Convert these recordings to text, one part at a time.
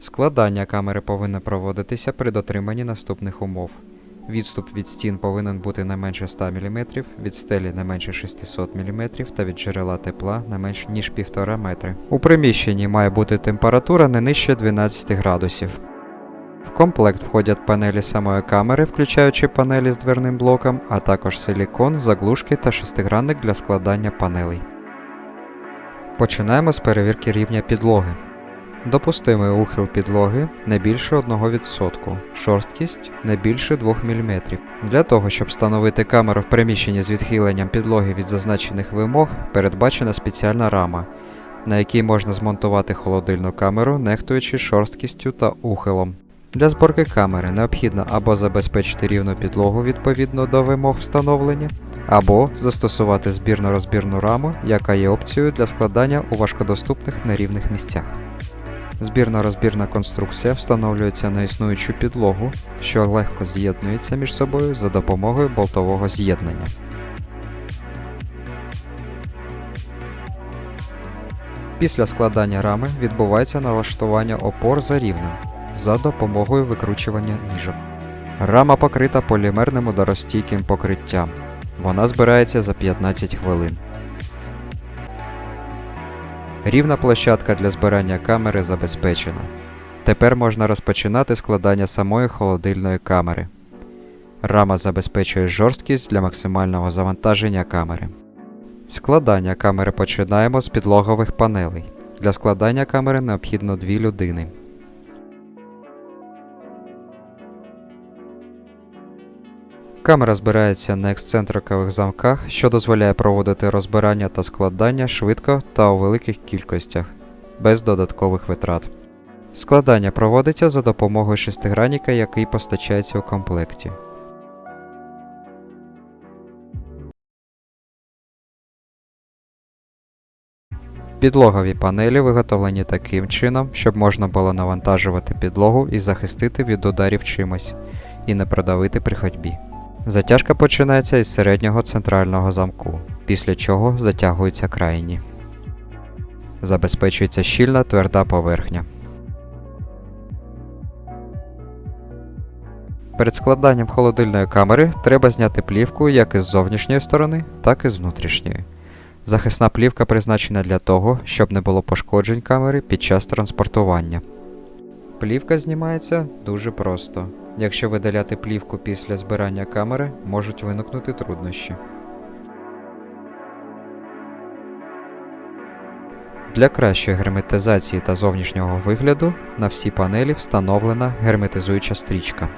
Складання камери повинно проводитися при дотриманні наступних умов. Відступ від стін повинен бути не менше 100 мм, від стелі не менше 600 мм та від джерела тепла не менш ніж 1,5 метри. У приміщенні має бути температура не нижче 12 градусів. В комплект входять панелі самої камери, включаючи панелі з дверним блоком, а також силікон, заглушки та шестигранник для складання панелей. Починаємо з перевірки рівня підлоги. Допустимий ухил підлоги не більше 1%, шорсткість не більше 2 мм. Для того, щоб встановити камеру в приміщенні з відхиленням підлоги від зазначених вимог, передбачена спеціальна рама, на якій можна змонтувати холодильну камеру, нехтуючи шорсткістю та ухилом. Для зборки камери необхідно або забезпечити рівну підлогу відповідно до вимог встановлення, або застосувати збірно-розбірну раму, яка є опцією для складання у важкодоступних нерівних місцях. Збірно-розбірна конструкція встановлюється на існуючу підлогу, що легко з'єднується між собою за допомогою болтового з'єднання. Після складання рами відбувається налаштування опор за рівнем за допомогою викручування ніжок. Рама покрита полімерним ударостійким покриттям. Вона збирається за 15 хвилин. Рівна площадка для збирання камери забезпечена. Тепер можна розпочинати складання самої холодильної камери. Рама забезпечує жорсткість для максимального завантаження камери. Складання камери починаємо з підлогових панелей. Для складання камери необхідно дві людини. Камера збирається на ексцентрикових замках, що дозволяє проводити розбирання та складання швидко та у великих кількостях, без додаткових витрат. Складання проводиться за допомогою шестигранника, який постачається у комплекті. Підлогові панелі виготовлені таким чином, щоб можна було навантажувати підлогу і захистити від ударів чимось, і не продавити при ходьбі. Затяжка починається із середнього центрального замку, після чого затягуються крайні. Забезпечується щільна тверда поверхня. Перед складанням холодильної камери треба зняти плівку як із зовнішньої сторони, так і з внутрішньої. Захисна плівка призначена для того, щоб не було пошкоджень камери під час транспортування. Плівка знімається дуже просто. Якщо видаляти плівку після збирання камери, можуть виникнути труднощі. Для кращої герметизації та зовнішнього вигляду на всі панелі встановлена герметизуюча стрічка.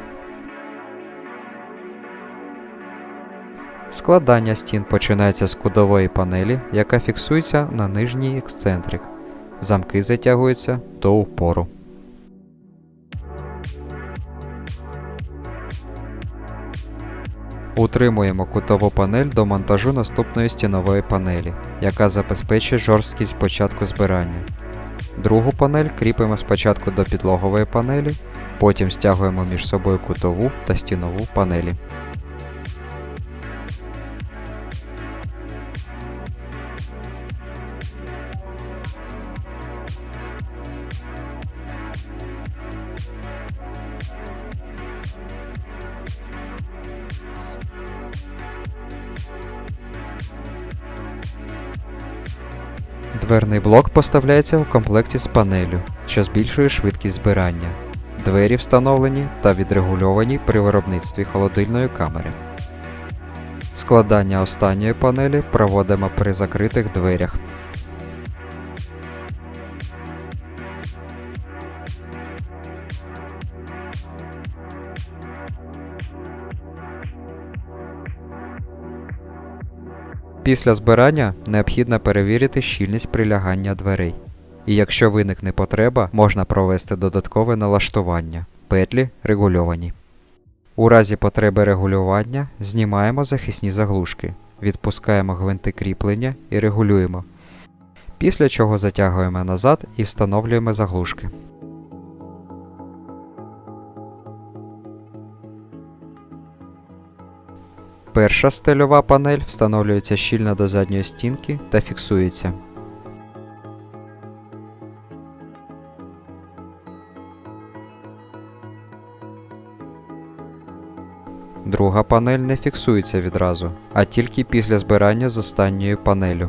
Складання стін починається з кудової панелі, яка фіксується на нижній ексцентрик. Замки затягуються до упору. Утримуємо кутову панель до монтажу наступної стінової панелі, яка забезпечує жорсткість початку збирання. Другу панель кріпимо спочатку до підлогової панелі, потім стягуємо між собою кутову та стінову панелі. Дверний блок поставляється в комплекті з панелю, що збільшує швидкість збирання. Двері встановлені та відрегульовані при виробництві холодильної камери. Складання останньої панелі проводимо при закритих дверях. Після збирання необхідно перевірити щільність прилягання дверей. І якщо виникне потреба, можна провести додаткове налаштування. Петлі регульовані. У разі потреби регулювання знімаємо захисні заглушки, відпускаємо гвинти кріплення і регулюємо. Після чого затягуємо назад і встановлюємо заглушки. Перша стельова панель встановлюється щільно до задньої стінки та фіксується. Друга панель не фіксується відразу, а тільки після збирання з останньою панелю.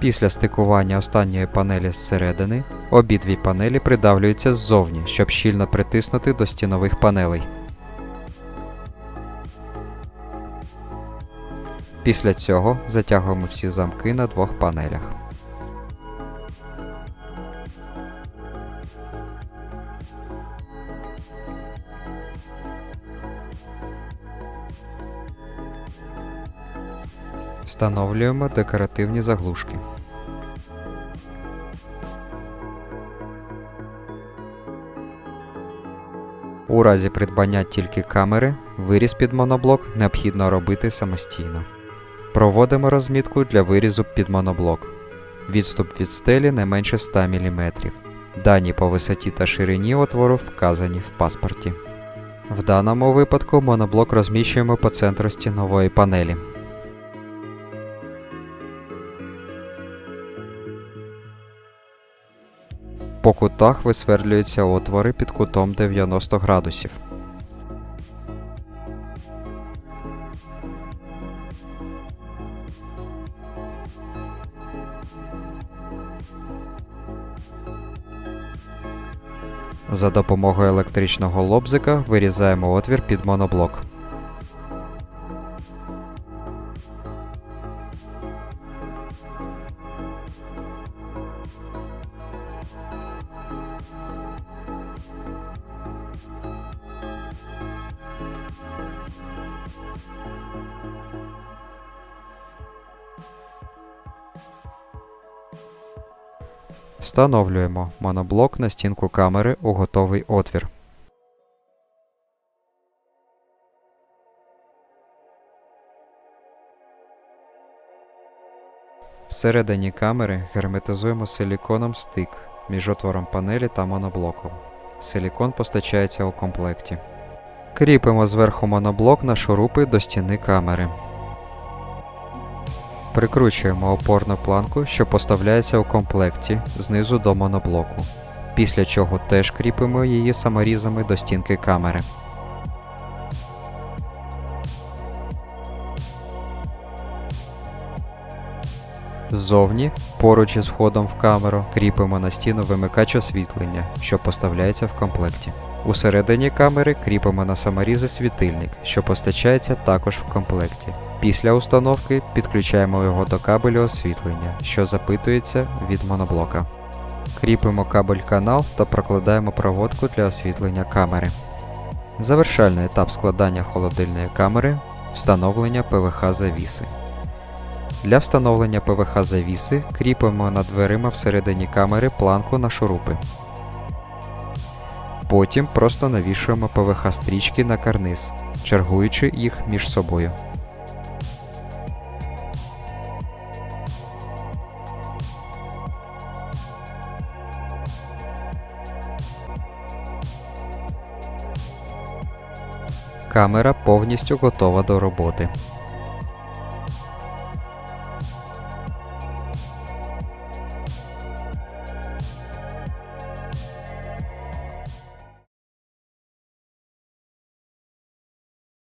Після стикування останньої панелі зсередини, обидві панелі придавлюються ззовні, щоб щільно притиснути до стінових панелей. Після цього затягуємо всі замки на двох панелях. Встановлюємо декоративні заглушки. У разі придбання тільки камери, виріз під моноблок необхідно робити самостійно. Проводимо розмітку для вирізу під моноблок. Відступ від стелі не менше 100 мм. Дані по висоті та ширині отвору вказані в паспорті. В даному випадку моноблок розміщуємо по центру стінової панелі. По кутах висверлюються отвори під кутом 90 градусів. За допомогою електричного лобзика вирізаємо отвір під моноблок. Встановлюємо моноблок на стінку камери у готовий отвір. Всередині камери герметизуємо силіконом стик між отвором панелі та моноблоком. Силікон постачається у комплекті. Кріпимо зверху моноблок на шурупи до стіни камери. Прикручуємо опорну планку, що поставляється у комплекті знизу до моноблоку. Після чого теж кріпимо її саморізами до стінки камери. Ззовні, поруч із входом в камеру, кріпимо на стіну вимикач освітлення, що поставляється в комплекті. Усередині камери кріпимо на саморізи світильник, що постачається також в комплекті. Після установки підключаємо його до кабелю освітлення, що запитується від моноблока. Кріпимо кабель канал та прокладаємо проводку для освітлення камери. Завершальний етап складання холодильної камери встановлення ПВХ завіси. Для встановлення ПВХ завіси кріпимо над дверима всередині камери планку на шурупи. Потім просто навішуємо ПВХ стрічки на карниз, чергуючи їх між собою. Камера повністю готова до роботи.